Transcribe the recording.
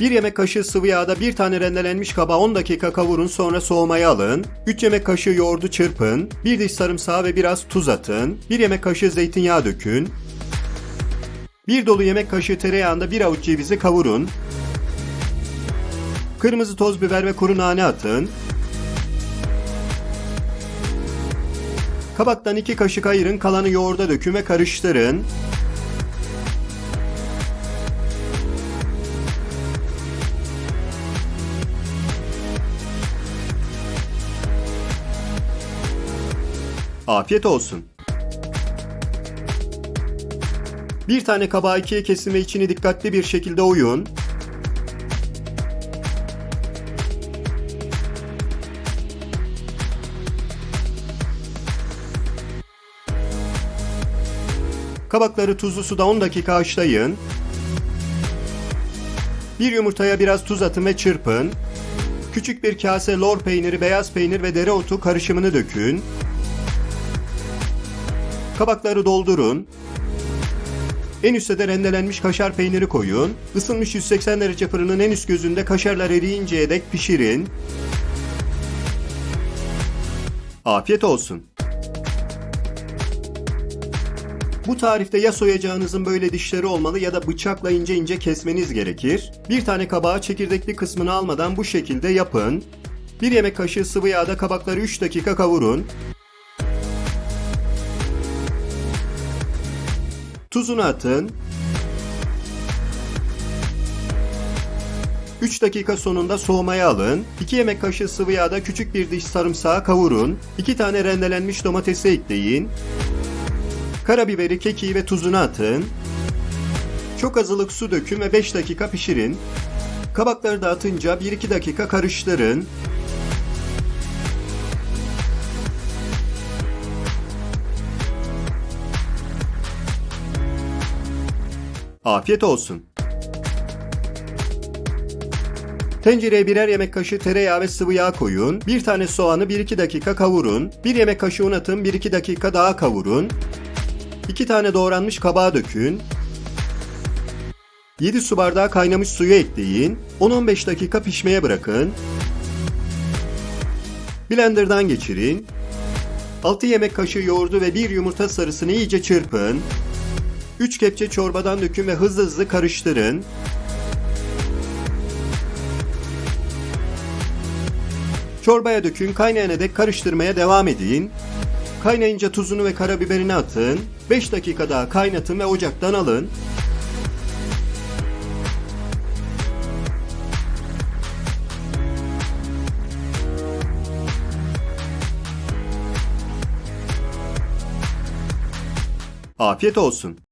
1 yemek kaşığı sıvı yağda bir tane rendelenmiş kaba 10 dakika kavurun sonra soğumaya alın. 3 yemek kaşığı yoğurdu çırpın. 1 diş sarımsağı ve biraz tuz atın. 1 yemek kaşığı zeytinyağı dökün. 1 dolu yemek kaşığı tereyağında 1 avuç cevizi kavurun. Kırmızı toz biber ve kuru nane atın. Kabaktan 2 kaşık ayırın, kalanı yoğurda dökün ve karıştırın. Afiyet olsun. Bir tane kabağı ikiye kesin ve içini dikkatli bir şekilde oyun. Kabakları tuzlu suda 10 dakika haşlayın. Bir yumurtaya biraz tuz atın ve çırpın. Küçük bir kase lor peyniri, beyaz peynir ve dereotu karışımını dökün. Kabakları doldurun. En üstte de rendelenmiş kaşar peyniri koyun. Isınmış 180 derece fırının en üst gözünde kaşarlar eriyinceye dek pişirin. Afiyet olsun. Bu tarifte ya soyacağınızın böyle dişleri olmalı ya da bıçakla ince ince kesmeniz gerekir. Bir tane kabağı çekirdekli kısmını almadan bu şekilde yapın. Bir yemek kaşığı sıvı yağda kabakları 3 dakika kavurun. Tuzunu atın. 3 dakika sonunda soğumaya alın. 2 yemek kaşığı sıvı yağda küçük bir diş sarımsağı kavurun. 2 tane rendelenmiş domatesi ekleyin. Karabiberi, kekiği ve tuzunu atın. Çok az ılık su dökün ve 5 dakika pişirin. Kabakları da atınca 1-2 dakika karıştırın. Afiyet olsun. Tencereye birer yemek kaşığı tereyağı ve sıvı yağ koyun. Bir tane soğanı 1-2 dakika kavurun. Bir yemek kaşığı un atın 1-2 dakika daha kavurun. 2 tane doğranmış kabağı dökün. 7 su bardağı kaynamış suyu ekleyin. 10-15 dakika pişmeye bırakın. Blender'dan geçirin. 6 yemek kaşığı yoğurdu ve 1 yumurta sarısını iyice çırpın. 3 kepçe çorbadan dökün ve hızlı hızlı karıştırın. Çorbaya dökün, kaynayana dek karıştırmaya devam edin. Kaynayınca tuzunu ve karabiberini atın. 5 dakika daha kaynatın ve ocaktan alın. Afiyet olsun.